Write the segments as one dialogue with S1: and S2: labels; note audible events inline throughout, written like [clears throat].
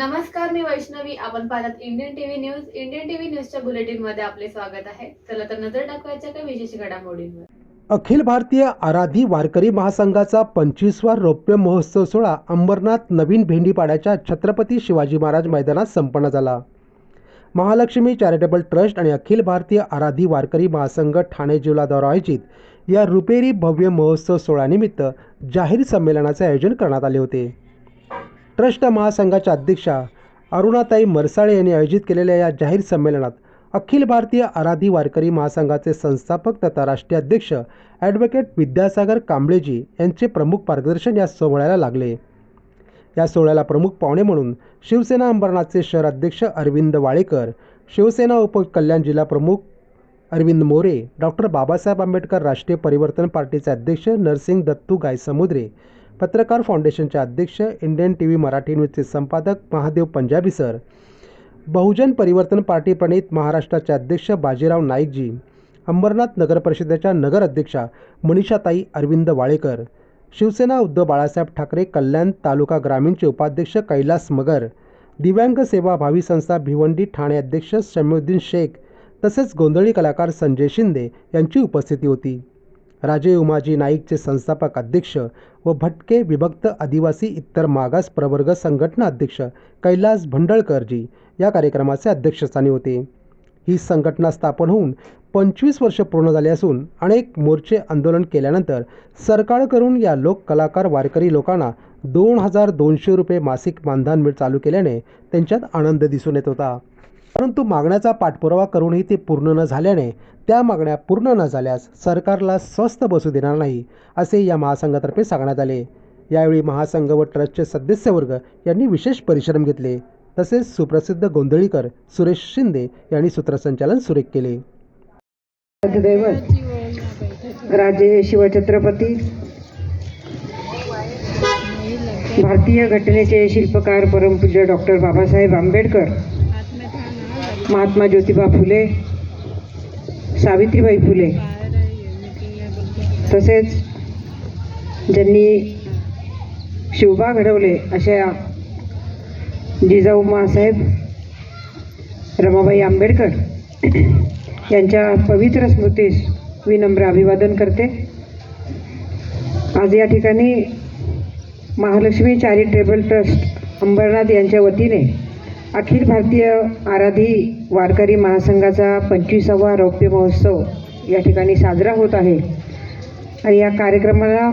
S1: नमस्कार मी वैष्णवी. आपण पाहतात Indian TV news Indian TV न्यूजच्या बुलेटिनमध्ये आपले स्वागत आहे. चला तर नजर टाकवायच्या काही विशेष घडामोडींवर.
S2: अखिल भारतीय आराधी वारकरी महासंघाचा पंचवीसवा रौप्य महोत्सव सोहळा अंबरनाथ नवीन भेंडीपाड्याच्या छत्रपती शिवाजी महाराज मैदानात संपन्न झाला. महालक्ष्मी चॅरिटेबल ट्रस्ट आणि अखिल भारतीय आराधी वारकरी महासंघ ठाणे जिल्हाद्वारा आयोजित या रुपेरी भव्य महोत्सव सोहळ्यानिमित्त जाहीर संमेलनाचे आयोजन करण्यात आले होते. ट्रस्ट महासंघाच्या अध्यक्षा अरुणाताई मरसाळे यांनी आयोजित केलेल्या या जाहीर संमेलनात अखिल भारतीय आराधी वारकरी महासंघाचे संस्थापक तथा राष्ट्रीय अध्यक्ष ॲडव्होकेट विद्यासागर कांबळेजी यांचे प्रमुख मार्गदर्शन या सोहळ्याला लागले. या सोहळ्याला प्रमुख पाहुणे म्हणून शिवसेना अंबरनाथचे शहर अध्यक्ष अरविंद वाळेकर शिवसेना उपकल्याण जिल्हा प्रमुख अरविंद मोरे डॉक्टर बाबासाहेब आंबेडकर राष्ट्रीय परिवर्तन पार्टीचे अध्यक्ष नरसिंग दत्तू गायसमुद्रे पत्रकार फाउंडेशनचे अध्यक्ष इंडियन टी व्ही मराठी न्यूजचे संपादक महादेव पंजाबी सर बहुजन परिवर्तन पार्टी प्रणित महाराष्ट्राचे अध्यक्ष बाजीराव नाईकजी अंबरनाथ नगर परिषदेच्या नगर अध्यक्षा मनीषाताई अरविंद वाळेकर शिवसेना उद्धव बाळासाहेब ठाकरे कल्याण तालुका ग्रामीणचे उपाध्यक्ष कैलास मगर दिव्यांग सेवा भावी संस्था भिवंडी ठाणे अध्यक्ष शमीउद्दीन शेख तसेच गोंधळी कलाकार संजय शिंदे यांची उपस्थिती होती. राजे उमाजी नाईकचे संस्थापक अध्यक्ष व भटके विभक्त आदिवासी इतर मागास प्रवर्ग संघटना अध्यक्ष कैलास भंडळकरजी या कार्यक्रमाचे अध्यक्षस्थानी होते. ही संघटना स्थापन होऊन पंचवीस वर्ष पूर्ण झाली असून अनेक मोर्चे आंदोलन केल्यानंतर सरकारकडून या लोक कलाकार वारकरी लोकांना दोन हजार दोनशे रुपये मासिक मानधन मिळ चालू केल्याने त्यांच्यात आनंद दिसून येत होता. परंतु मागण्याचा पाठपुरावा करूनही ते पूर्ण न झाल्याने त्या मागण्या पूर्ण न झाल्यास सरकारला स्वस्त बसू देणार नाही असे या महासंघातर्फे सांगण्यात आले. यावेळी महासंघ व ट्रस्टचे सदस्यवर्ग यांनी विशेष परिश्रम घेतले. तसेच सुप्रसिद्ध गोंधळीकर सुरेश शिंदे यांनी सूत्रसंचालन सुरेख केले.
S3: राजे शिवछत्रपती भारतीय घटनेचे शिल्पकार परमपूज्य डॉक्टर बाबासाहेब आंबेडकर महात्मा ज्योतिबा फुले सावित्रीबाई फुले. तसेच ज्यांनी शिवबा घडवले अशा जिजाऊ मासाहेब रमाबाई आंबेडकर यांच्या पवित्र स्मृतीस विनम्र अभिवादन करते. आज या ठिकाणी महालक्ष्मी चॅरिटेबल ट्रस्ट अंबरनाथ यांच्या वतीने अखिल भारतीय आराधी वारकरी महासंघाचा पंचवीसावा रौप्य महोत्सव या ठिकाणी साजरा होत आहे. आणि या कार्यक्रमाला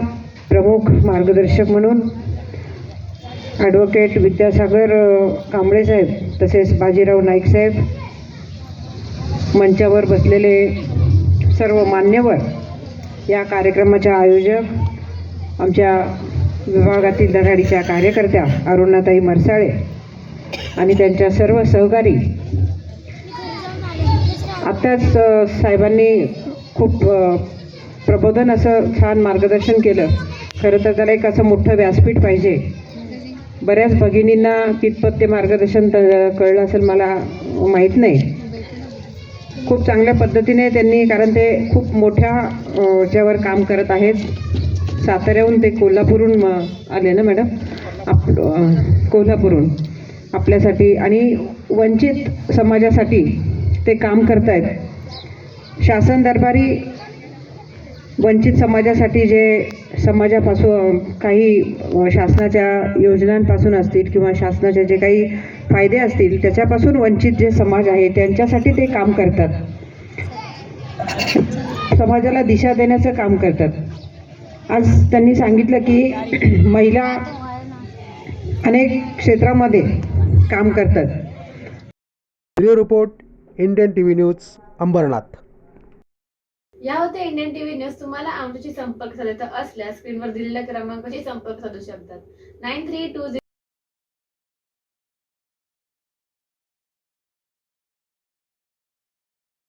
S3: प्रमुख मार्गदर्शक म्हणून ॲडव्होकेट विद्यासागर कांबळे साहेब तसेच बाजीराव नाईक साहेब मंचावर बसलेले सर्व मान्यवर या कार्यक्रमाच्या आयोजक आमच्या विभागातील धडाडीच्या कार्यकर्त्या अरुणाताई मरसाळे आणि त्यांच्या सर्व सहकारी. आत्ताच साहेबांनी खूप प्रबोधन असं छान मार्गदर्शन केलं. खरं तर त्याला एक असं मोठं व्यासपीठ पाहिजे. बऱ्याच भगिनींना कितपत ते मार्गदर्शन त- कळलं असेल मला माहीत नाही. खूप चांगल्या पद्धतीने त्यांनी कारण ते खूप मोठ्या याच्यावर काम करत आहेत. साताऱ्याहून ते कोल्हापूरहून आले ना मॅडम? आप कोल्हापूरहून. आपल्यासाठी आणि वंचित समाजासाठी ते काम करत आहेत शासन दरबारी वंचित समाजासाठी जे समाजापासून काही शासनाच्या योजनांपासून असतील किंवा शासनाचे जे काही फायदे असतील त्याच्यापासून वंचित जे समाज आहे त्यांच्यासाठी ते काम करतात. समाजाला दिशा देण्याचं काम करतात. आज त्यांनी सांगितलं की [clears throat] महिला अनेक क्षेत्रामध्ये काम करतात.
S2: Bureau report Indian T V news Ambernath.
S1: या होत्या इंडियन टीव्ही न्यूज तुम्हाला आमच्याशी संपर्क साधायचा असल्यास स्क्रीनवर दिलेल्या क्रमांकाशी संपर्क साधू शकतात. Nine three to